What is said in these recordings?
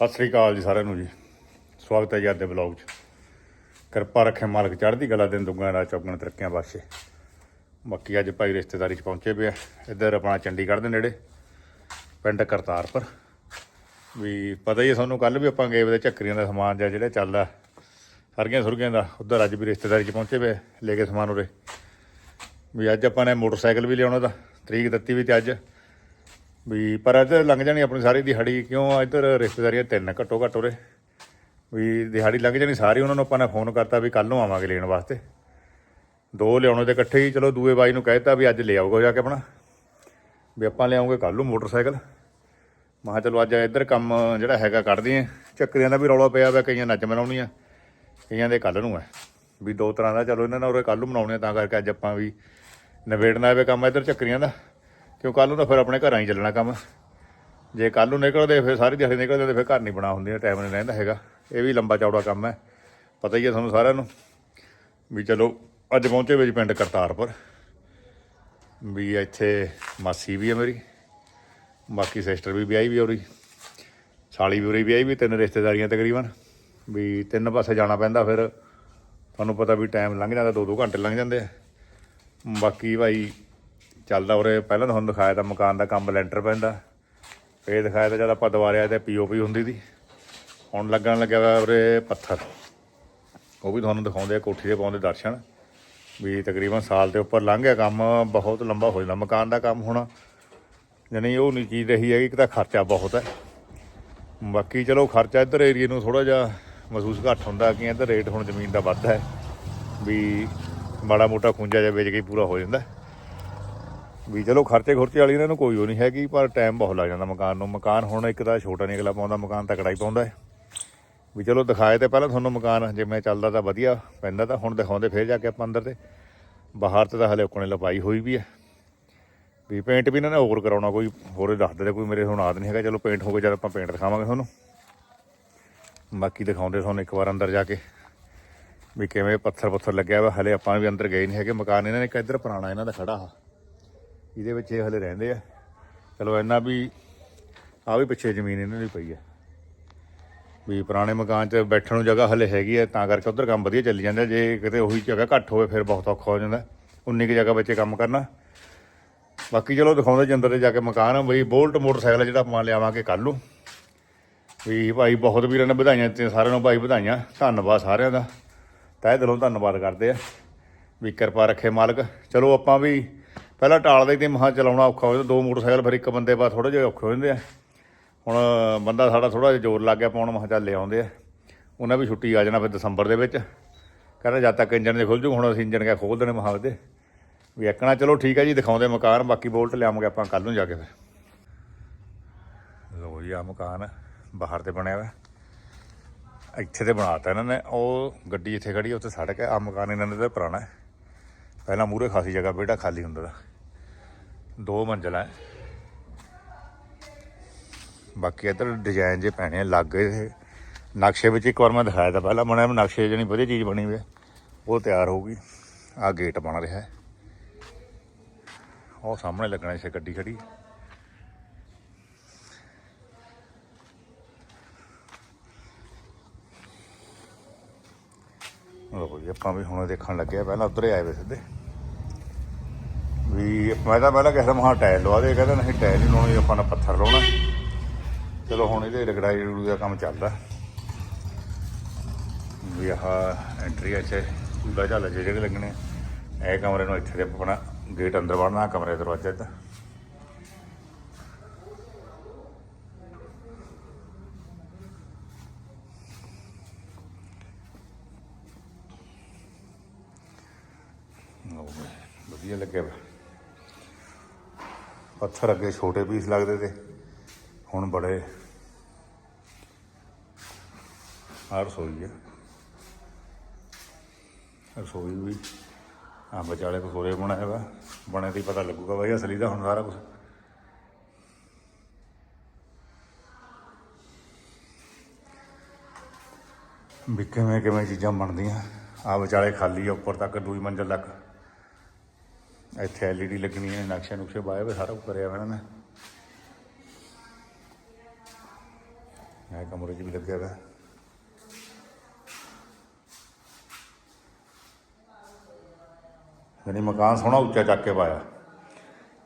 ਸਤਿ ਸ੍ਰੀ ਅਕਾਲ ਜੀ ਸਾਰਿਆਂ ਨੂੰ ਜੀ। ਸਵਾਗਤ ਹੈ ਜੀ ਅੱਜ ਦੇ ਬਲੌਗ 'ਚ। ਕਿਰਪਾ ਰੱਖੇ ਮਾਲਕ ਚੜ੍ਹਦੀ ਗਲਾ ਦਿਨ ਦੁੱਗਣਾ ਰਾਤ ਚੌਗਣ ਤਰੱਕੀਆਂ ਬਖਸ਼ੇ। ਬਾਕੀ ਅੱਜ ਭਾਈ ਰਿਸ਼ਤੇਦਾਰੀ 'ਚ ਪਹੁੰਚੇ ਪਏ ਆ। ਇੱਧਰ ਆਪਣਾ ਚੰਡੀਗੜ੍ਹ ਦੇ ਨੇੜੇ, ਪਿੰਡ ਕਰਤਾਰਪੁਰ। ਵੀ ਪਤਾ ਹੀ ਹੈ ਤੁਹਾਨੂੰ ਕੱਲ ਵੀ ਆਪਾਂ ਗਏ ਵੇ ਚੱਕਰੀਆਂ ਦਾ ਸਮਾਨ ਜਾਂ ਜਿਹੜਾ ਚੱਲਦਾ ਸਰਗੀਆਂ ਸੁਰਗੀਆਂ ਦਾ। ਉੱਧਰ ਅੱਜ ਵੀ ਰਿਸ਼ਤੇਦਾਰੀ 'ਚ ਪਹੁੰਚੇ ਪਏ ਲੈ ਕੇ ਸਮਾਨ ਉਰੇ। ਵੀ ਅੱਜ ਆਪਾਂ ਨੇ ਮੋਟਰਸਾਈਕਲ ਵੀ ਲਿਆਉਣਾ ਦਾ ਤਰੀਕ ਦਿੱਤੀ ਵੀ ਤੇ ਅੱਜ। ਵੀ ਪਰ ਅੱਜ ਲੰਘ ਜਾਣੀ ਆਪਣੀ ਸਾਰੀ ਦਿਹਾੜੀ ਕਿਉਂ ਇੱਧਰ ਰਿਸ਼ਤੇਦਾਰੀਆਂ ਤਿੰਨ ਘੱਟੋ ਘੱਟ ਉਰੇ। ਵੀ ਦਿਹਾੜੀ ਲੰਘ ਜਾਣੀ ਸਾਰੀ ਉਹਨਾਂ ਨੂੰ ਆਪਾਂ ਨੇ ਫੋਨ ਕਰਤਾ ਵੀ ਕੱਲ ਨੂੰ ਆਵਾਂਗੇ ਲੈਣ ਵਾਸਤੇ। ਦੋ ਲਿਆਉਣੇ ਤੇ ਇਕੱਠੇ ਹੀ ਚਲੋ ਦੂਏ ਬਾਈ ਨੂੰ ਕਹਿਤਾ ਵੀ ਅੱਜ ਲੈ ਆਊਗਾ ਜਾ ਕੇ ਆਪਣਾ। ਵੀ ਆਪਾਂ ਲਿਆਉਂਗੇ ਕੱਲ ਨੂੰ ਮੋਟਰਸਾਈਕਲ। ਮੈਂ ਕਿਹਾ ਚਲੋ ਅੱਜ ਇੱਧਰ ਕੰਮ ਜਿਹੜਾ ਹੈਗਾ ਕੱਢਦੇ ਆ। ਚੱਕਰੀਆਂ ਦਾ ਵੀ ਰੌਲਾ ਪਿਆ ਵਾ ਕਈਆਂ ਨੱਚ ਮਨਾਉਣੀਆਂ ਕਈਆਂ ਦੇ ਕੱਲ ਨੂੰ ਹੈ ਵੀ ਦੋ ਤਰ੍ਹਾਂ ਦਾ ਚਲੋ ਇਹਨਾਂ ਨਾਲ ਉਰੇ ਕੱਲ ਨੂੰ ਮਨਾਉਣੇ ਆ, ਤਾਂ ਕਰਕੇ ਅੱਜ ਆਪਾਂ ਵੀ ਨਵੇੜਨਾ ਹੈ ਕੰਮ ਇੱਧਰ ਚੱਕਰੀਆਂ ਦਾ। ਕਿਉਂ ਕੱਲ ਨੂੰ ਤਾਂ ਫਿਰ ਆਪਣੇ ਘਰਾਂ ਹੀ ਚੱਲਣਾ ਕੰਮ। ਜੇ ਕੱਲ ਨੂੰ ਨਿਕਲਦੇ, ਫਿਰ ਸਾਰੀ ਦਿਹਾੜੀ ਨਿਕਲਦੇ, ਤੇ ਫਿਰ ਘਰ ਨਹੀਂ ਬਣਾ ਹੁੰਦੇ ਟਾਈਮ ਨਹੀਂ ਰਹਿੰਦਾ ਹੈਗਾ। ਇਹ ਵੀ ਲੰਬਾ ਚੌੜਾ ਕੰਮ ਹੈ। ਪਤਾ ਹੀ ਹੈ ਤੁਹਾਨੂੰ ਸਾਰਿਆਂ ਨੂੰ ਵੀ ਚਲੋ, ਅੱਜ ਪਹੁੰਚੇ ਵਿੱਚ ਪਿੰਡ ਕਰਤਾਰਪੁਰ। ਵੀ ਇੱਥੇ ਮਾਸੀ ਵੀ ਹੈ ਮੇਰੀ, ਬਾਕੀ ਸਿਸਟਰ ਵੀ ਵਿਆਹੀ ਵੀ ਹੋ ਸਾਲੀ ਵੀ ਉਰੀ ਵਿਆਹੀ ਵੀ, ਤਿੰਨ ਰਿਸ਼ਤੇਦਾਰੀਆਂ ਤਕਰੀਬਨ। ਵੀ ਤਿੰਨ ਪਾਸੇ ਜਾਣਾ ਪੈਂਦਾ ਫਿਰ। ਤੁਹਾਨੂੰ ਪਤਾ ਵੀ ਟਾਈਮ ਲੰਘ ਜਾਂਦਾ ਦੋ ਦੋ ਘੰਟੇ ਲੰਘ ਜਾਂਦੇ ਆ। ਬਾਕੀ ਭਾਈ ਚੱਲਦਾ ਉਰੇ, ਪਹਿਲਾਂ ਤੁਹਾਨੂੰ ਦਿਖਾਇਆ ਤਾਂ ਮਕਾਨ ਦਾ ਕੰਮ ਲੈਂਟਰ ਪੈਂਦਾ। ਫੇਰ ਦਿਖਾਇਆ ਤਾਂ ਜਦ ਆਪਾਂ ਦੁਬਾਰੇ ਆਏ ਤੇ ਪੀਓਪੀ ਹੁੰਦੀ ਸੀ। ਹੁਣ ਲੱਗਣ ਲੱਗਿਆ ਵਾ ਉਰੇ ਪੱਥਰ। ਉਹ ਵੀ ਤੁਹਾਨੂੰ ਦਿਖਾਉਂਦੇ ਆ, ਕੋਠੀ ਦੇ ਪਾਉਂਦੇ ਦਰਸ਼ਨ। ਵੀ ਤਕਰੀਬਨ ਸਾਲ ਦੇ ਉੱਪਰ ਲੰਘ ਗਿਆ ਕੰਮ, ਬਹੁਤ ਲੰਬਾ ਹੋ ਜਾਂਦਾ ਮਕਾਨ ਦਾ ਕੰਮ ਹੁਣ। ਜਾਣੀ ਉਹ ਨਹੀਂ ਚੀਜ਼ ਰਹੀ ਹੈਗੀ, ਇੱਕ ਤਾਂ ਖਰਚਾ ਬਹੁਤ ਹੈ। ਬਾਕੀ ਚਲੋ ਖਰਚਾ ਇੱਧਰ ਏਰੀਏ ਨੂੰ ਥੋੜਾ ਜਿਹਾ ਮਹਿਸੂਸ ਘੱਟ ਹੁੰਦਾ ਕਿ ਇੱਧਰ ਰੇਟ ਹੁਣ ਜ਼ਮੀਨ ਦਾ ਵੱਧ ਹੈ। ਵੀ ਮਾੜਾ ਮੋਟਾ ਖੁੰਝਾ ਜਿਹਾ ਵੇਚ ਕੇ ਪੂਰਾ ਹੋ ਜਾਂਦਾ। ਵੀ ਚਲੋ ਖਰਚੇ ਖੁਰਚੇ ਵਾਲੀ ਇਹਨਾਂ ਨੂੰ ਕੋਈ ਉਹ ਨਹੀਂ ਹੈਗੀ, ਪਰ ਟਾਈਮ ਬਹੁਤ ਲੱਗ ਜਾਂਦਾ ਮਕਾਨ ਨੂੰ। ਮਕਾਨ ਹੁਣ ਇੱਕ ਤਾਂ ਛੋਟਾ ਨਹੀਂ, ਅਗਲਾ ਪਾਉਂਦਾ ਮਕਾਨ, ਤਕੜਾ ਹੀ ਪਾਉਂਦਾ ਹੈ। ਵੀ ਚਲੋ ਦਿਖਾਏ ਤੇ ਪਹਿਲਾਂ ਤੁਹਾਨੂੰ ਮਕਾਨ ਜਿਵੇਂ ਚੱਲਦਾ ਤਾਂ ਵਧੀਆ, ਪੈਂਦਾ ਤਾਂ ਹੁਣ ਦਿਖਾਉਂਦੇ ਫੇਰ ਜਾ ਕੇ ਆਪਾਂ ਅੰਦਰ ਤੇ। ਬਾਹਰ ਤੇ ਤਾਂ ਹਲੇ ਉਕਣੇ ਲਪਾਈ ਹੋਈ ਵੀ ਹੈ। ਵੀ ਪੇਂਟ ਵੀ ਇਹਨਾਂ ਨੇ ਹੋਰ ਕਰਾਉਣਾ, ਕੋਈ ਹੋਰ ਦੱਸ ਦੇ ਕੋਈ ਮੇਰੇ ਹੁਣ ਆਦ ਨਹੀਂ ਹੈਗਾ, ਚਲੋ ਪੇਂਟ ਹੋ ਕੇ ਜਦ ਆਪਾਂ ਪੇਂਟ ਦਿਖਾਵਾਂਗੇ ਤੁਹਾਨੂੰ। ਬਾਕੀ ਦਿਖਾਉਂਦੇ ਤੁਹਾਨੂੰ ਇੱਕ ਵਾਰ ਅੰਦਰ ਜਾ ਕੇ, ਵੀ ਕਿਵੇਂ ਪੱਥਰ ਪੱਥਰ ਲੱਗਿਆ ਵਾ। ਹਲੇ ਆਪਾਂ ਵੀ ਅੰਦਰ ਗਏ ਨਹੀਂ ਹੈਗੇ, ਮਕਾਨ ਇਹਨਾਂ ਨੇ ਇੱਕ ਇੱਧਰ ਪੁਰਾਣਾ ਇਹਨਾਂ ਦਾ ਖੜਾ ਆ ਇਹਦੇ ਵਿੱਚ ਇਹ ਹਲੇ ਰਹਿੰਦੇ ਆ। ਚਲੋ ਇੰਨਾ ਵੀ ਆ ਵੀ ਪਿੱਛੇ ਜ਼ਮੀਨ ਇਹਨਾਂ ਦੀ ਪਈ ਹੈ ਵੀ ਪੁਰਾਣੇ ਮਕਾਨ 'ਚ ਬੈਠਣ ਨੂੰ ਜਗ੍ਹਾ ਹਲੇ ਹੈਗੀ ਹੈ ਤਾਂ ਕਰਕੇ ਉਧਰ ਕੰਮ ਵਧੀਆ ਚੱਲੀ ਜਾਂਦਾ। ਜੇ ਕਿਤੇ ਉਹੀ ਜਗ੍ਹਾ ਘੱਟ ਹੋਵੇ, ਫਿਰ ਬਹੁਤ ਔਖਾ ਹੋ ਜਾਂਦਾ। ਉਨੀ ਕੁ ਜਗ੍ਹਾ ਵਿੱਚ ਕੰਮ ਕਰਨਾ। ਬਾਕੀ ਚਲੋ ਦਿਖਾਉਂਦੇ ਜੰਦਰ ਤੇ ਜਾ ਕੇ ਮਕਾਨ। ਬਈ ਬੋਲਟ ਮੋਟਰਸਾਈਕਲ ਜਿਹੜਾ ਆਪਾਂ ਲਿਆਵਾਂਗੇ ਕੱਲ ਨੂੰ। ਵੀ ਭਾਈ ਬਹੁਤ ਵੀਰਾਂ ਨੇ ਵਧਾਈਆਂ ਤੇ ਸਾਰਿਆਂ ਨੂੰ ਭਾਈ ਵਧਾਈਆਂ। ਧੰਨਵਾਦ ਸਾਰਿਆਂ ਦਾ। ਤਹਿ ਦਿਲੋਂ ਧੰਨਵਾਦ ਕਰਦੇ ਆ। ਵੀ ਕਿਰਪਾ ਰੱਖੇ ਮਾਲਕ। ਚਲੋ ਆਪਾਂ ਵੀ ਪਹਿਲਾਂ ਟਾਲਦੇ ਤੇ ਮਹਾ ਚਲਾਉਣਾ ਔਖਾ ਹੋ ਜਾਂਦਾ, ਦੋ ਮੋਟਰਸਾਈਕਲ ਫਿਰ ਇੱਕ ਬੰਦੇ ਬਾਅਦ ਥੋੜੇ ਜਿਹਾ ਔਖੇ ਹੋ ਜਾਂਦੇ ਆ। ਹੁਣ ਬੰਦਾ ਸਾਡਾ ਥੋੜਾ ਜਿਹਾ ਜ਼ੋਰ ਲੱਗ ਗਿਆ ਪਾਉਣ ਮਹਾ ਚੱਲ ਲੈ ਆਉਂਦੇ ਆ। ਉਹਨਾਂ ਵੀ ਛੁੱਟੀ ਆ ਜਾਣਾ ਫਿਰ ਦਸੰਬਰ ਦੇ ਵਿੱਚ। ਕਹਿੰਦਾ ਜਦ ਤੱਕ ਇੰਜਨ ਦੇ ਖੁੱਲ ਜੂ, ਹੁਣ ਅਸੀਂ ਇੰਜਨ ਕਿਆ ਖੋਲ ਦੇਣੇ ਮਹਾ ਦੇ ਵੀ ਇੱਕਣਾ ਚਲੋ ਠੀਕ ਹੈ ਜੀ, ਦਿਖਾਉਂਦੇ ਮਕਾਨ, ਬਾਕੀ ਬੋਲਟ ਲਿਆਵਾਂਗੇ ਆਪਾਂ ਕੱਲ ਨੂੰ ਜਾ ਕੇ ਫਿਰ। ਲੋ ਜੀ ਆ ਮਕਾਨ ਬਾਹਰ ਤੇ ਬਣਿਆ ਹੋਇਆ ਇੱਥੇ ਤੇ ਬਣਾਤਾ ਇਹਨਾਂ ਨੇ, ਉਹ ਗੱਡੀ ਇੱਥੇ ਖੜੀ ਉੱਥੇ ਸੜਕ ਹੈ ਆ ਮਕਾਨ ਇਹਨਾਂ ਦਾ ਪੁਰਾਣਾ ਪਹਿਲਾਂ ਮੂਰੇ ਖਾਸੀ ਜਗ੍ਹਾ ਬੇਟਾ ਖਾਲੀ ਹੁੰਦਾ ਦਾ ਦੋ ਮੰਜ਼ਲਾ ਹੈ ਬਾਕੀ ਇੱਧਰ ਡਿਜ਼ਾਈਨ ਜੇ ਪੈਣੇ ਆ, ਲੱਗ ਗਏ ਨਕਸ਼ੇ ਵਿੱਚ ਇੱਕ ਵਾਰ ਮੈਂ ਦਿਖਾਇਆ ਤਾਂ ਪਹਿਲਾਂ ਬਣਿਆ ਨਕਸ਼ੇ ਜਣੀ ਵਧੀਆ ਚੀਜ਼ ਬਣੀ ਹੋਈ ਹੈ ਉਹ ਤਿਆਰ ਹੋ ਗਈ ਆ ਗੇਟ ਬਣ ਰਿਹਾ ਹੈ ਉਹ ਸਾਹਮਣੇ ਲੱਗਣਾ ਇਸੇ ਗੱਡੀ ਖੜੀ। ਉਹ ਜੀ, ਆਪਾਂ ਵੀ ਹੁਣ ਦੇਖਣ ਲੱਗੇ ਪਹਿਲਾਂ ਉਧਰ ਆਏ ਵੇ ਸਿੱਧੇ। ਵੀ ਮੈਂ ਤਾਂ ਪਹਿਲਾਂ ਕਹਿੰਦਾ ਮਹਾ ਟਾਇਰ ਲਵਾ ਦੇ, ਕਹਿੰਦਾ ਨਹੀਂ ਟਾਇਰ ਨਹੀਂ ਲਾਉਣੀ, ਆਪਾਂ ਨੇ ਪੱਥਰ ਲਾਉਣਾ। ਚਲੋ ਹੁਣ ਇਹਦੇ ਰਗੜਾਈ ਰਗੜੂ ਦਾ ਕੰਮ ਚੱਲਦਾ। ਵੀ ਆਹ ਐਂਟਰੀ ਇੱਥੇ ਝੂਲਾ ਝਾਲਾ ਜਿਹੇ ਜਿਹੜੇ ਲੱਗਣੇ ਇਹ ਕਮਰੇ ਨੂੰ ਇੱਥੇ ਦੇ ਆਪਣਾ ਗੇਟ ਅੰਦਰ ਵੜਨਾ, ਕਮਰੇ ਦਾ ਦਰਵਾਜ਼ਾ ਇੱਧਰ ਵਧੀਆ ਲੱਗਿਆ ਪੱਥਰ ਅੱਗੇ ਛੋਟੇ ਪੀਸ ਲੱਗਦੇ ਤੇ ਹੁਣ ਬੜੇ ਆਹ ਰਸੋਈ ਆ। ਰਸੋਈ ਵੀ ਆ ਵਿਚਾਲੇ ਕਸੋਰੇ ਬਣਾਇਆ ਵਾ। ਬਣੇ ਤੇ ਹੀ ਪਤਾ ਲੱਗੂਗਾ ਬਈ ਅਸਲੀ ਦਾ ਹੁਣ ਸਾਰਾ ਕੁਝ ਵੀ ਕਿਵੇਂ ਕਿਵੇਂ ਚੀਜ਼ਾਂ ਬਣਦੀਆਂ। ਆ ਵਿਚਾਲੇ ਖਾਲੀ ਆ, ਉੱਪਰ ਤੱਕ ਦੂਈ ਮੰਜ਼ਲ ਤੱਕ। ਇੱਥੇ ਐਲਈਡੀ ਲੱਗਣੀ ਹੈ, ਨਕਸ਼ੇ ਨੁਕਸ਼ੇ ਪਾਇਆ ਹੋਏ, ਸਾਰਾ ਕੁਝ ਕਰਿਆ ਹੋਇਆ ਇਹਨਾਂ ਨੇ। ਇਹ ਕਮਰੇ 'ਚ ਵੀ ਲੱਗਿਆ ਹੋਇਆ। ਯਾਨੀ ਮਕਾਨ ਸੋਹਣਾ ਉੱਚਾ ਚੱਕ ਕੇ ਪਾਇਆ।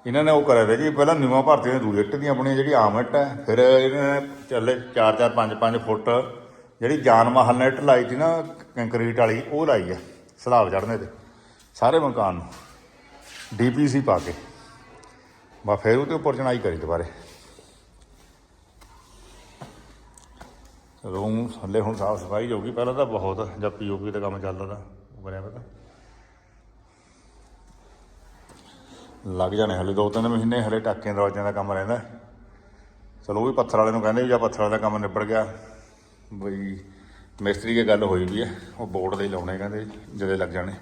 ਇਹਨਾਂ ਨੇ ਉਹ ਕਰਿਆ ਵਾ ਜੀ, ਪਹਿਲਾਂ ਨਿਵਾਂ ਭਰਤੀ ਨੇ ਦੂਜੇ ਇੱਟ ਦੀਆਂ ਆਪਣੀਆਂ, ਜਿਹੜੀ ਆਮ ਇੱਟ ਹੈ। ਫਿਰ ਇਹਨਾਂ ਨੇ ਚੱਲੇ 4 4 5 5 ਫੁੱਟ ਜਿਹੜੀ ਜਾਨ ਮਹਲ ਨੇ ਇੱਟ ਲਾਈ ਸੀ ਨਾ, ਕੰਕਰੀਟ ਵਾਲੀ, ਉਹ ਲਾਈ ਆ ਸਲਾਬ ਚੜ੍ਹਨੇ ਤੇ। ਸਾਰੇ ਮਕਾਨ ਨੂੰ। ਡੀਪੀਸੀ ਪਾ ਕੇ। ਬਾ ਫਿਰ ਉਹਦੇ ਉੱਪਰ ਚਣਾਈ ਕਰੀ ਦੁਬਾਰੇ। ਰੂਮ ਹਲੇ ਹੁਣ ਸਾਫ਼ ਸਫ਼ਾਈ ਹੋਊਗੀ ਪਹਿਲਾਂ ਤਾਂ ਬਹੁਤ ਜਦ ਪੀਓਪੀ ਦਾ ਕੰਮ ਚੱਲਦਾ ਤਾ ਉਹ ਕਰਿਆ ਪਤਾ। ਲੱਗ ਜਾਣੇ ਹਲੇ ਦੋ ਤਿੰਨ ਮਹੀਨੇ, ਹਲੇ ਟਾਕਿਆਂ ਦਰਵਾਜ਼ਿਆਂ ਦਾ ਕੰਮ ਰਹਿੰਦਾ। ਚਲੋ ਉਹ ਵੀ ਪੱਥਰ ਵਾਲੇ ਨੂੰ ਕਹਿੰਦੇ ਵੀ ਜਾਂ ਪੱਥਰ ਵਾਲੇ ਦਾ ਕੰਮ ਨਿਬੜ ਗਿਆ। ਬਈ ਮਿਸਤਰੀ ਦੀ ਗੱਲ ਹੋਈ ਵੀ ਹੈ, ਉਹ ਬੋਰਡ ਦੇ ਲਾਉਣੇ, ਕਹਿੰਦੇ ਜਦੇ ਲੱਗ ਜਾਣੇ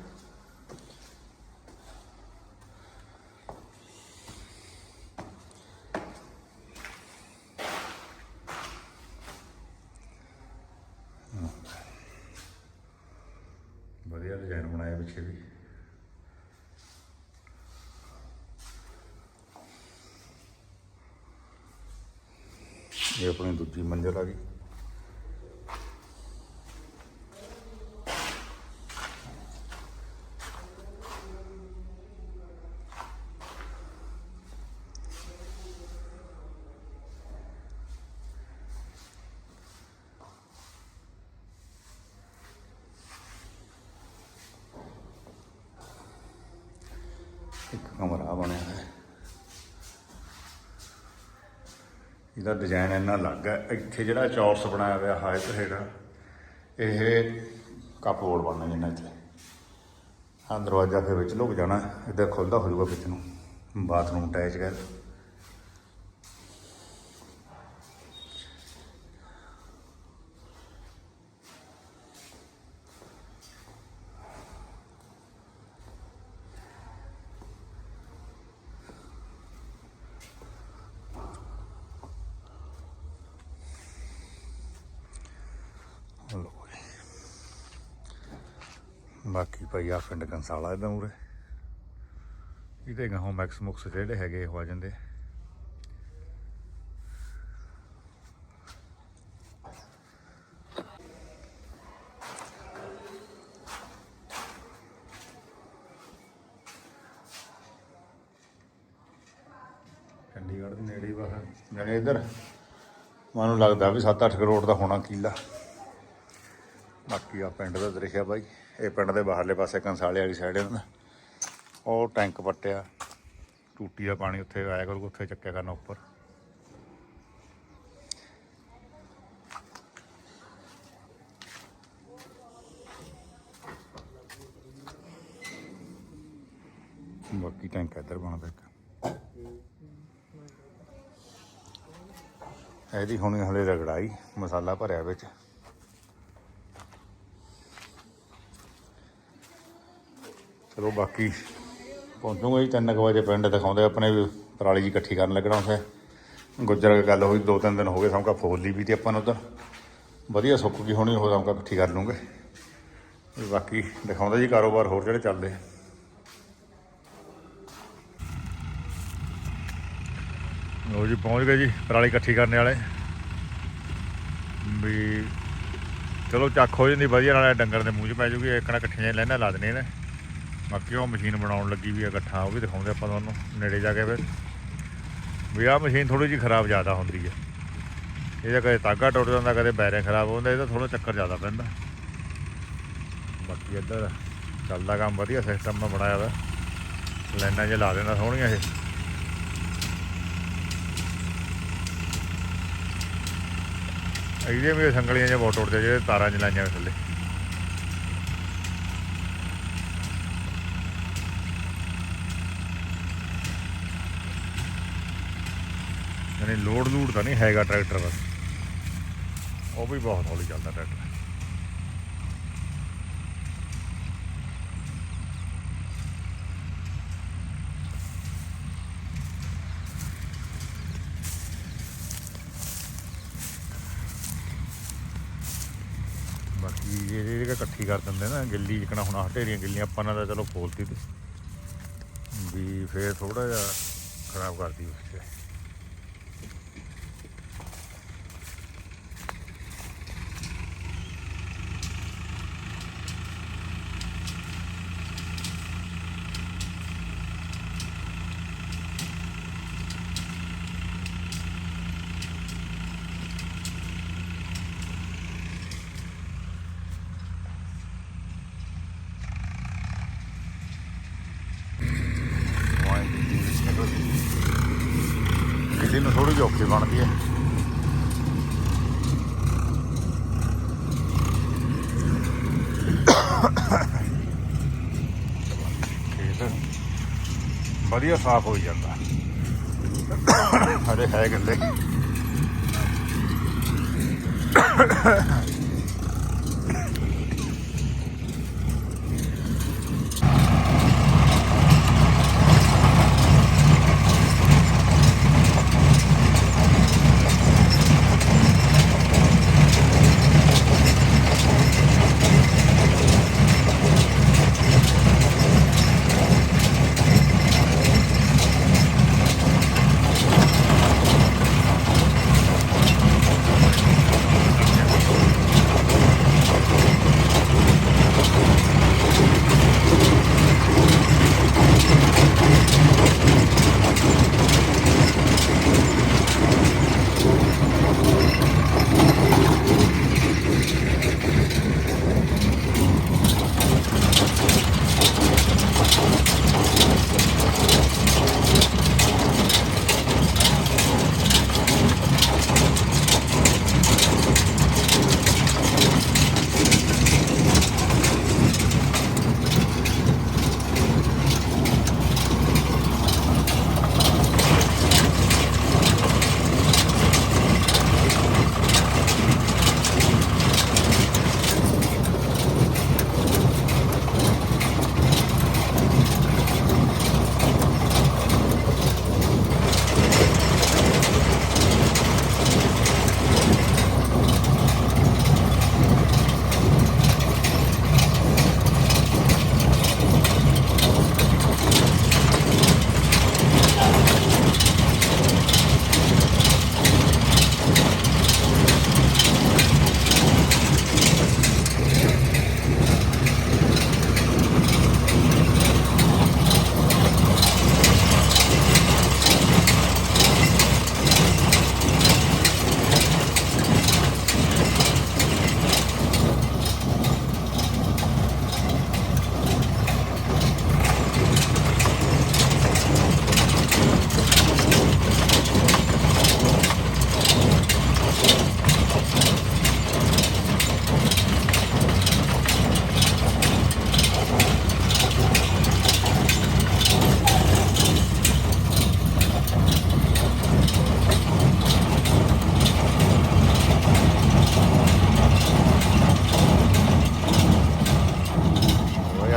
ਵਧੀਆ ਡਿਜ਼ਾਈਨ ਬਣਾਇਆ ਪਿੱਛੇ ਵੀ। ਇਹ ਆਪਣੀ ਦੂਜੀ ਮੰਜ਼ਿਲ ਆ ਗਈ। ਇੱਕ ਕਮਰਾ ਬਣਿਆ ਹੈ। ਇਹਦਾ ਡਿਜ਼ਾਈਨ ਇੰਨਾ ਅਲੱਗ ਹੈ। ਇੱਥੇ ਜਿਹੜਾ ਚੌਰਸ ਬਣਾਇਆ ਹੋਇਆ ਹਾਇਤ ਹੈਗਾ ਇਹ ਕੱਪ ਬੋਰਡ ਬਣਨਾ ਜਿੰਨਾ ਇੱਥੇ। ਆਹ ਦਰਵਾਜ਼ਾ ਫਿਰ ਵਿੱਚ ਲੁਕ ਜਾਣਾ, ਇੱਧਰ ਖੁੱਲਦਾ ਹੋ ਜਾਊਗਾ ਵਿੱਚ ਨੂੰ। ਬਾਥਰੂਮ ਅਟੈਚ ਕਰ ਬਾਕੀ ਭਾਈ ਆ ਪਿੰਡ ਕੰਸਾਲਾ ਇਹਦਾ ਉਰੇ। ਇਹਦੇ ਗਾਹੋਂ ਮੈਕਸ ਮੁਕਸ ਜਿਹੜੇ ਹੈਗੇ ਉਹ ਆ ਜਾਂਦੇ। ਚੰਡੀਗੜ੍ਹ ਦੇ ਨੇੜੇ ਹੀ ਬਾਹਰ। ਜਾਨੇ ਇੱਧਰ, ਮੈਨੂੰ ਲੱਗਦਾ ਵੀ 7-8 ਕਰੋੜ ਦਾ ਹੋਣਾ ਕਿੱਲਾ। ਬਾਕੀ ਆ ਪਿੰਡ ਦਾ ਦ੍ਰਿਸ਼ ਆ ਬਾਈ। ਇਹ ਪਿੰਡ ਦੇ ਬਾਹਰਲੇ ਪਾਸੇ ਕੰਸਾਲੇ ਵਾਲੀ ਸਾਈਡ ਇਹਨਾਂ ਦਾ ਉਹ ਟੈਂਕ ਪੱਟਿਆ। ਟੂਟੀ ਦਾ ਪਾਣੀ ਉੱਥੇ ਆਇਆ ਕਰੂ ਉੱਥੇ ਚੱਕਿਆ ਕਰਨਾ ਉੱਪਰ। ਬਾਕੀ ਟੈਂਕ ਇੱਧਰ ਬਣਦਾ ਇੱਕ। ਇਹਦੀ ਹੁਣੀ ਹਲੇ ਰਗੜਾਈ, ਮਸਾਲਾ ਭਰਿਆ ਵਿੱਚ। ਚਲੋ ਬਾਕੀ ਪਹੁੰਚੂਗਾ ਜੀ, ਤਿੰਨ ਕੁ ਵਜੇ ਪਿੰਡ ਦਿਖਾਉਂਦੇ ਆਪਣੇ ਵੀ ਪਰਾਲੀ ਜੀ ਇਕੱਠੀ ਕਰਨ ਲੱਗਣਾ ਉਸੇ ਗੁੱਜਰ ਦੀ ਗੱਲ ਹੋਈ, ਦੋ ਤਿੰਨ ਦਿਨ ਹੋ ਗਏ ਸਮਕਾ ਫੋਲ ਲਈ ਵੀ ਤੇ ਆਪਾਂ ਨੂੰ ਉਧਰ ਵਧੀਆ ਸੁੱਕ ਗਈ ਹੋਣੀ ਉਹ ਸਮਕਾ ਇਕੱਠੀ ਕਰ ਲੂੰਗੇ। ਬਾਕੀ ਦਿਖਾਉਂਦਾ ਜੀ ਕਾਰੋਬਾਰ ਹੋਰ ਜਿਹੜੇ ਚੱਲਦੇ ਲੋ ਜੀ, ਪਹੁੰਚ ਗਏ ਜੀ ਪਰਾਲੀ ਇਕੱਠੀ ਕਰਨ ਵਾਲੇ। ਵੀ ਚਲੋ ਚੱਕ ਹੋ ਜਾਂਦੀ ਵਧੀਆ ਨਾਲੇ ਡੰਗਰ ਦੇ ਮੂੰਹ 'ਚ ਪੈ ਜੂਗੀ ਇੱਕਣਾ ਇਕੱਠੀਆਂ ਲੈਣਾ ਲਾ ਦੇਣੇ ਨੇ। ਬਾਕੀ ਉਹ ਮਸ਼ੀਨ ਬਣਾਉਣ ਲੱਗੀ ਵੀ ਆ ਇਕੱਠਾ, ਉਹ ਵੀ ਦਿਖਾਉਂਦੇ ਆਪਾਂ ਤੁਹਾਨੂੰ, ਨੇੜੇ ਜਾ ਕੇ ਫਿਰ। ਵੀ ਆਹ ਮਸ਼ੀਨ ਥੋੜੀ ਜਿਹੀ ਖਰਾਬ ਜ਼ਿਆਦਾ ਹੁੰਦੀ ਹੈ ਇਹਦਾ ਕਦੇ ਤਾਗਾ ਟੁੱਟ ਜਾਂਦਾ, ਕਦੇ ਬੈਰਿੰਗ ਖਰਾਬ ਹੁੰਦਾ, ਇਹਦਾ ਥੋੜਾ ਚੱਕਰ ਜ਼ਿਆਦਾ ਪੈਂਦਾ। ਬਾਕੀ ਇੱਧਰ ਚੱਲਦਾ ਕੰਮ ਵਧੀਆ ਸਿਸਟਮ ਮੈਂ ਬਣਾਇਆ ਵਾ। ਲਾਈਨਾਂ 'ਚ ਲਾ ਦੇਣਾ ਸੋਹਣੀਆਂ ਇਹ। ਇਹਦੇ ਵੀ ਸੰਗਲੀਆਂ ਜਿਹਾ ਬਹੁਤ ਟੁੱਟਦੇ ਜਿਹੜੇ ਤਾਰਾਂ ਚ ਲਾਈਆਂ ਹੋਈਆਂ ਥੱਲੇ। ਯਾਨੀ ਲੋਡ ਲੂਡ ਤਾਂ ਨਹੀਂ ਹੈਗਾ ਟਰੈਕਟਰ ਬਸ। ਉਹ ਵੀ ਬਹੁਤ ਹੌਲੀ ਚੱਲਦਾ ਟਰੈਕਟਰ। ਬਾਕੀ ਇਹ ਜਿਹੜੇ ਇਕੱਠੀ ਕਰ ਦਿੰਦੇ ਨਾ, ਗਿੱਲੀ ਜਿਕਣਾ ਹੁਣ ਹਟੇਰੀਆਂ ਗਿੱਲੀਆਂ, ਆਪਾਂ ਨਾਲ ਤਾਂ ਚਲੋ ਖੋਲਤੀ ਤੇ। ਵੀ ਫੇਰ ਥੋੜਾ ਜਿਹਾ ਖਰਾਬ ਕਰਦੀ ਉਸ 'ਚ ਬਣਦੀ ਹੈ ਖੇਤ ਵਧੀਆ ਸਾਫ਼ ਹੋਈ ਜਾਂਦਾ। ਹਰੇ ਹੈ ਗੱਲੇ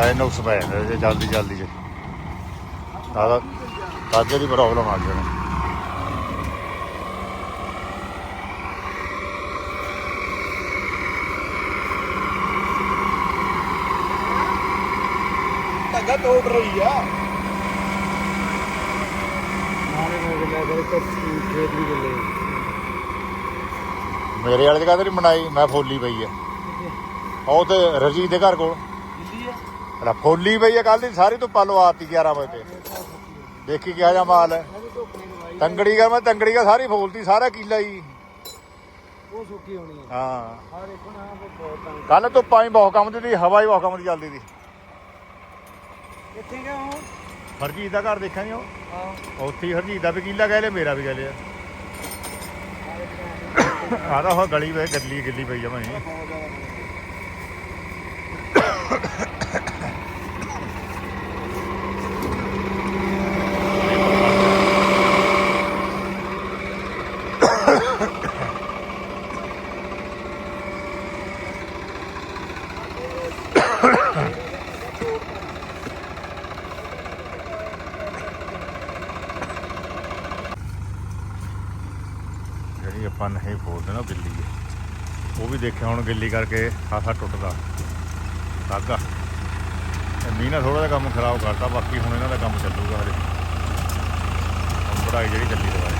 ਆਏ ਨੁਕਸ ਪੈ ਜਾਂਦੇ ਜੇ ਜਲਦੀ ਜਲਦੀ ਜੇ। ਦਾਦਾ ਤਾਜੇ ਦੀ ਪ੍ਰੋਬਲਮ ਆ ਗਈ ਧੱਗਾ ਤੋੜ ਰਹੀ ਆ। ਤਾਂ ਮੇਰੇ ਵਾਲੇ ਜਗ੍ਹਾ ਤੇ ਨਹੀਂ ਬਣਾਈ ਮੈਂ ਫੋਲੀ ਪਈ ਆ। ਉਹ ਤੇ ਰਜੀ ਦੇ ਘਰ ਕੋਲ। ਅਲਾ ਫੋਲੀ ਪਈ ਆ ਕੱਲ ਦੀ ਸਾਰੀ ਧੁੱਪਾ ਲਵਾਤੀ 11 ਵਜੇ ਤੇ। ਦੇਖੀ ਕਿਹਾ ਜਾ ਮਾਲ ਹੈ। ਤੰਗੜੀ ਕਰ ਮੈਂ ਤੰਗੜੀ ਕਾ ਸਾਰੀ ਫੋਲਤੀ ਸਾਰਾ ਕੀਲਾ ਹੀ। ਉਹ ਸੁੱਕੀ ਹੋਣੀ ਆ ਹਾਂ। ਆ ਦੇਖੋ ਨਾ ਬਹੁਤ ਤੰਗ ਕੱਲ ਧੁੱਪਾਂ ਹੀ ਬਹੁਤ ਕੰਮ ਦੀ ਹਵਾ ਹੀ ਬਹੁਤ ਕੰਮ ਦੀ ਚੱਲਦੀ ਸੀ। ਕਿੱਥੇ ਗਿਆ ਉਹ? ਹਰਜੀਤ ਦਾ ਘਰ ਦੇਖਾਂਗੇ ਉਹ? ਹਾਂ। ਉੱਥੇ ਹੀ ਹਰਜੀਤ ਦਾ ਵੀ ਕੀਲਾ ਕਹਿ ਲਿਆ ਮੇਰਾ ਵੀ ਕਹਿ ਲਿਆ। ਆਦਾ ਉਹ ਗਲੀ ਵੇ ਗੱਲੀ ਗਿੱਲੀ ਪਈ ਆ ਭਾਈ ਬਹੁਤ ਜ਼ਿਆਦਾ ਜਿਹੜੀ ਆਪਾਂ ਨਹੀਂ ਫੋਲਦੇ ਨਾ ਉਹ ਗਿੱਲੀ ਹੈ ਉਹ ਵੀ ਦੇਖਿਆ ਹੁਣ ਗਿੱਲੀ ਕਰਕੇ ਖਾਸਾ ਟੁੱਟਦਾ। ਧਾਗਾ ਤੇ ਮੀਂਹ ਨੇ ਥੋੜਾ ਜਿਹਾ ਕੰਮ ਖਰਾਬ ਕਰਤਾ, ਬਾਕੀ ਹੁਣ ਇਹਨਾਂ ਦਾ ਕੰਮ ਚੱਲੂਗਾ ਹਜੇ। ਹੁਣ ਪੜਾਈ ਜਿਹੜੀ ਚੱਲੀ ਦਵਾਈ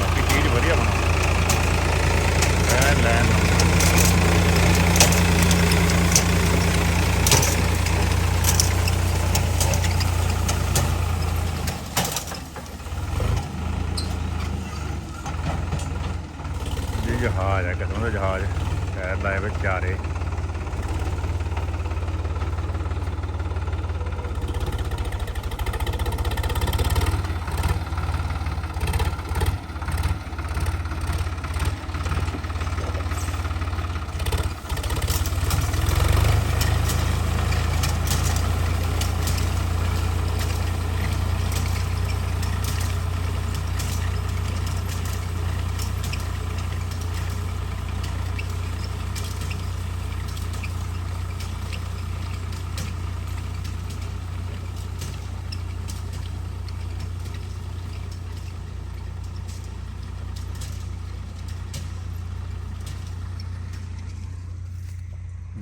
ਬਾਕੀ ਚੀਜ਼ ਵਧੀਆ ਬਣਾ ਐਨ ਲੈਣ ਇਹ ਜਹਾਜ਼ ਹੈ ਕਿਸਮ ਦਾ ਜਹਾਜ਼ ਟਾਇਰ ਲਾਏ ਵਿੱਚ ਚਾਰੇ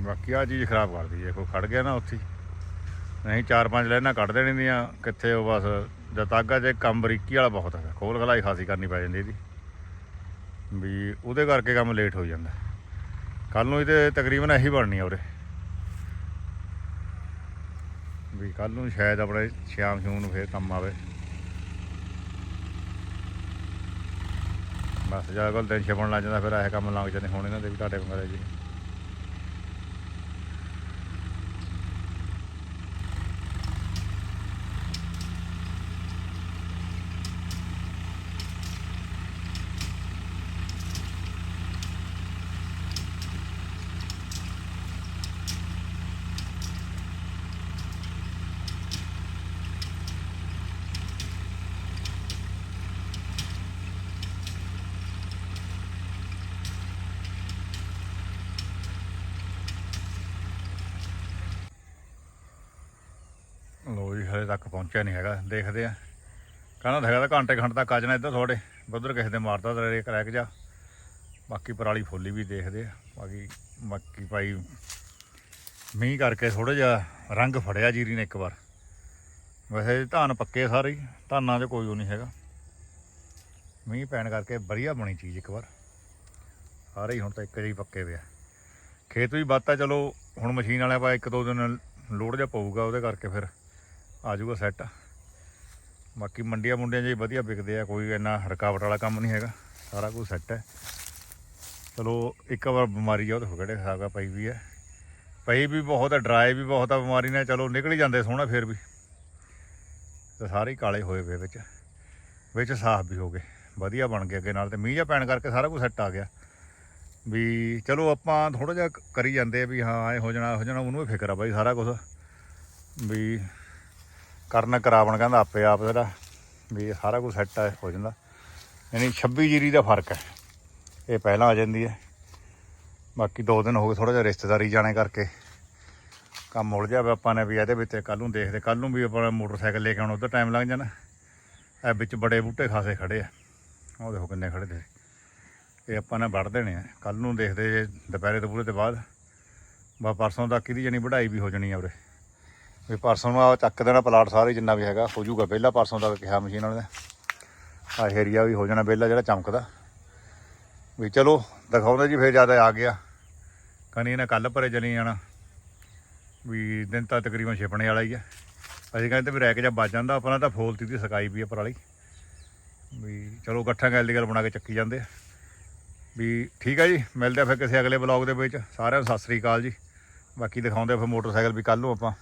ਬਾਕੀ ਆ ਚੀਜ਼ ਖਰਾਬ ਕਰਦੀ ਜੇ ਕੋਈ ਖੜ ਗਿਆ ਨਾ ਉੱਥੇ ਹੀ। ਨਹੀਂ, ਚਾਰ ਪੰਜ ਲਾਈਨਾਂ ਕੱਢ ਦੇਣੀ ਦੀਆਂ, ਕਿੱਥੇ ਉਹ ਬਸ, ਜਦ ਤੱਕ ਜੇ ਕੰਮ ਬਰੀਕੀ ਵਾਲਾ ਬਹੁਤ ਹੈਗਾ, ਖੋਲ ਖਲਾਈ ਖਾਸੀ ਕਰਨੀ ਪੈ ਜਾਂਦੀ ਇਹਦੀ। ਵੀ ਉਹਦੇ ਕਰਕੇ ਕੰਮ ਲੇਟ ਹੋ ਜਾਂਦਾ। ਕੱਲ ਨੂੰ ਇਹਦੇ ਤਕਰੀਬਨ ਇਹੀ ਬਣਨੀ ਆ ਉਰੇ। ਵੀ ਕੱਲ ਨੂੰ ਸ਼ਾਇਦ ਆਪਣੇ ਸ਼ਾਮ ਸ਼ੂਮ ਨੂੰ ਫੇਰ ਕੰਮ ਆਵੇ। ਬਸ, ਜਦੋਂ ਕੋਲ ਦਿਨ ਛਪਣ ਲੱਗ ਜਾਂਦਾ, ਫਿਰ ਇਹ ਕੰਮ ਲੱਗ ਜਾਂਦੇ, ਹੁਣ ਇਹਨਾਂ ਦੇ ਵੀ ਤੁਹਾਡੇ ਮੰਗਦੇ ਜੀ ਲੋ ਜੀ ਹਲੇ ਤੱਕ ਪਹੁੰਚਿਆ ਨਹੀਂ ਹੈਗਾ, ਦੇਖਦੇ ਆ। ਕਹਿੰਦਾ ਤਾਂ ਹੈਗਾ ਤਾਂ ਘੰਟੇ ਘੰਟੇ ਤੱਕ ਆ ਜਾਣਾ ਇੱਧਰ ਥੋੜੇ ਉਧਰ ਕਿਸੇ ਦੇ ਮਾਰਦਾ ਤੇ ਕਰੈਕ ਜਾ। ਬਾਕੀ ਪਰਾਲੀ ਫੋਲੀ ਵੀ ਦੇਖਦੇ ਆ, ਬਾਕੀ ਬਾਕੀ ਭਾਈ ਮੀਂਹ ਕਰਕੇ ਥੋੜਾ ਜਿਹਾ ਰੰਗ ਫੜਿਆ ਜੀਰੀ ਨੇ ਇੱਕ ਵਾਰ। ਵੈਸੇ ਧਾਨ ਪੱਕੇ ਸਾਰੇ ਹੀ, ਧਾਨਾਂ 'ਚ ਕੋਈ ਉਹ ਨਹੀਂ ਹੈਗਾ। ਮੀਂਹ ਪੈਣ ਕਰਕੇ ਵਧੀਆ ਬਣੀ ਚੀਜ਼ ਇੱਕ ਵਾਰ। ਸਾਰੇ ਹੀ ਹੁਣ ਤਾਂ ਇੱਕ ਜਿਹੀ ਪੱਕੇ ਪਿਆ ਖੇਤ ਵੀ ਵੱਧਤਾ, ਚਲੋ ਹੁਣ ਮਸ਼ੀਨ ਵਾਲਿਆਂ ਪਾ ਇੱਕ ਦੋ ਦਿਨ ਲੋਡ ਜਿਹਾ ਪਊਗਾ ਉਹਦੇ ਕਰਕੇ ਫਿਰ। ਆ ਜਾਊਗਾ ਸੈੱਟ ਬਾਕੀ ਮੰਡੀਆਂ ਮੁੰਡੀਆਂ ਜੇ ਵਧੀਆ ਵਿਕਦੇ ਆ, ਕੋਈ ਇੰਨਾ ਰੁਕਾਵਟ ਵਾਲਾ ਕੰਮ ਨਹੀਂ ਹੈਗਾ। ਸਾਰਾ ਕੁਝ ਸੈੱਟ ਹੈ। ਚਲੋ, ਇੱਕ ਵਾਰ ਬਿਮਾਰੀ ਆ, ਉਹ ਤਾਂ ਕਿਹੜੇ ਹਿਸਾਬ ਦਾ ਪਈ ਵੀ ਹੈ। ਪਈ ਵੀ ਬਹੁਤ ਹੈ ਡਰਾਈ ਵੀ ਬਹੁਤ ਆ, ਬਿਮਾਰੀ ਨਾਲ ਚਲੋ ਨਿਕਲ ਹੀ ਜਾਂਦੇ ਸੋਹਣਾ ਫਿਰ ਵੀ। ਤੇ ਸਾਰੇ ਹੀ ਕਾਲੇ ਹੋਏ ਪਏ ਵਿੱਚ। ਵਿੱਚ ਸਾਫ਼ ਵੀ ਹੋ ਗਏ। ਵਧੀਆ ਬਣ ਗਏ ਅੱਗੇ ਨਾਲ ਤੇ ਮੀਂਹ ਜਿਹਾ ਪੈਣ ਕਰਕੇ ਸਾਰਾ ਕੁਝ ਸੈੱਟ ਆ ਗਿਆ। ਵੀ ਚਲੋ ਆਪਾਂ ਥੋੜਾ ਜਿਹਾ ਕਰੀ ਜਾਂਦੇ ਆ ਵੀ ਹਾਂ, ਐ ਹੋ ਜਾਣਾ ਹੋ ਜਾਣਾ, ਉਹਨੂੰ ਵੀ ਫਿਕਰ ਆ ਬਾਈ ਸਾਰਾ ਕੁਝ। ਵੀ ਕਰਨ ਕਰਾਵਣ ਕਹਿੰਦਾ ਆਪੇ ਆਪ ਜਿਹੜਾ ਵੀ ਇਹ ਸਾਰਾ ਕੁਝ ਸੈੱਟ ਹੋ ਜਾਂਦਾ। ਯਾਨੀ 26 ਜੀਰੀ ਦਾ ਫ਼ਰਕ ਹੈ। ਇਹ ਪਹਿਲਾਂ ਆ ਜਾਂਦੀ ਹੈ। ਬਾਕੀ ਦੋ ਦਿਨ ਹੋ ਗਏ ਥੋੜਾ ਜਿਹਾ ਰਿਸ਼ਤੇਦਾਰੀ ਜਾਣੇ ਕਰਕੇ। ਕੰਮ ਉਲਝ ਜਾਵੇ ਆਪਾਂ ਨੇ ਵੀ ਇਹਦੇ ਵਿੱਚ ਕੱਲ ਨੂੰ ਦੇਖਦੇ ਕੱਲ ਨੂੰ ਵੀ ਆਪਾਂ ਮੋਟਰਸਾਈਕਲ ਲੈ ਕੇ ਆਉਣਾ, ਉਧਰ ਟਾਈਮ ਲੱਗ ਜਾਣਾ। ਇਹ ਵਿੱਚ ਬੜੇ ਬੂਟੇ ਖਾਸੇ ਖੜੇ ਆ। ਉਹ ਦੇਖੋ ਕਿੰਨੇ ਖੜੇ ਦੇ ਇਹ ਆਪਾਂ ਨੇ ਵੱਢ ਦੇਣੇ ਆ। ਕੱਲ ਨੂੰ ਦੇਖਦੇ ਜੇ, ਦੁਪਹਿਰੇ ਤੋਂ ਪੂਰੇ ਤੋਂ ਬਾਅਦ। ਬਾ ਪਰਸੋਂ ਤੱਕ ਇਹਦੀ ਜਾਨੀ ਵਢਾਈ ਵੀ ਹੋ ਜਾਣੀ ਆ ਉਰੇ। ਵੀ ਪਰਸੋਂ ਨੂੰ ਆ ਚੱਕ ਦੇਣਾ ਪਲਾਟ ਸਾਰੇ ਜਿੰਨਾ ਵੀ ਹੈਗਾ, ਹੋ ਜਾਊਗਾ ਪਹਿਲਾਂ ਪਰਸੋਂ ਤੱਕ ਕਿਹਾ ਮਸ਼ੀਨ ਵਾਲੇ ਨੇ। ਆ ਏਰੀਆ ਵੀ ਹੋ ਜਾਣਾ ਪਹਿਲਾਂ ਜਿਹੜਾ ਚਮਕਦਾ। ਵੀ ਚਲੋ, ਦਿਖਾਉਂਦੇ ਜੀ ਫੇਰ ਜ਼ਿਆਦਾ ਆ ਗਿਆ। ਕਨੀ ਇਹਨੇ ਕੱਲ ਭਰੇ ਚਲੀ ਜਾਣਾ। ਵੀ ਦਿਨ ਤਾਂ ਤਕਰੀਬਨ ਛਿਪਣੇ ਵਾਲਾ ਹੀ ਆ। ਅਸੀਂ ਕਹਿੰਦੇ ਵੀ ਰੈਕ ਜਾ ਵੱਜ ਜਾਂਦਾ, ਆਪਣਾ ਤਾਂ ਫੋਲਤੀ ਦੀ ਸਕਾਈ ਵੀ ਆ ਪਰਾਲੀ। ਵੀ ਚਲੋ ਇਕੱਠਾ ਗੱਲ ਦੀ ਗੱਲ ਬਣਾ ਕੇ ਚੱਕੀ ਜਾਂਦੇ ਆ। ਵੀ ਠੀਕ ਆ ਜੀ, ਮਿਲਦੇ ਆ ਫਿਰ ਕਿਸੇ ਅਗਲੇ ਬਲੌਗ ਦੇ ਵਿੱਚ। ਸਾਰਿਆਂ ਨੂੰ ਸਤਿ ਸ੍ਰੀ ਅਕਾਲ ਜੀ। ਬਾਕੀ ਦਿਖਾਉਂਦੇ ਆ ਫਿਰ ਮੋਟਰਸਾਈਕਲ ਵੀ ਕੱਲ ਨੂੰ ਆਪਾਂ।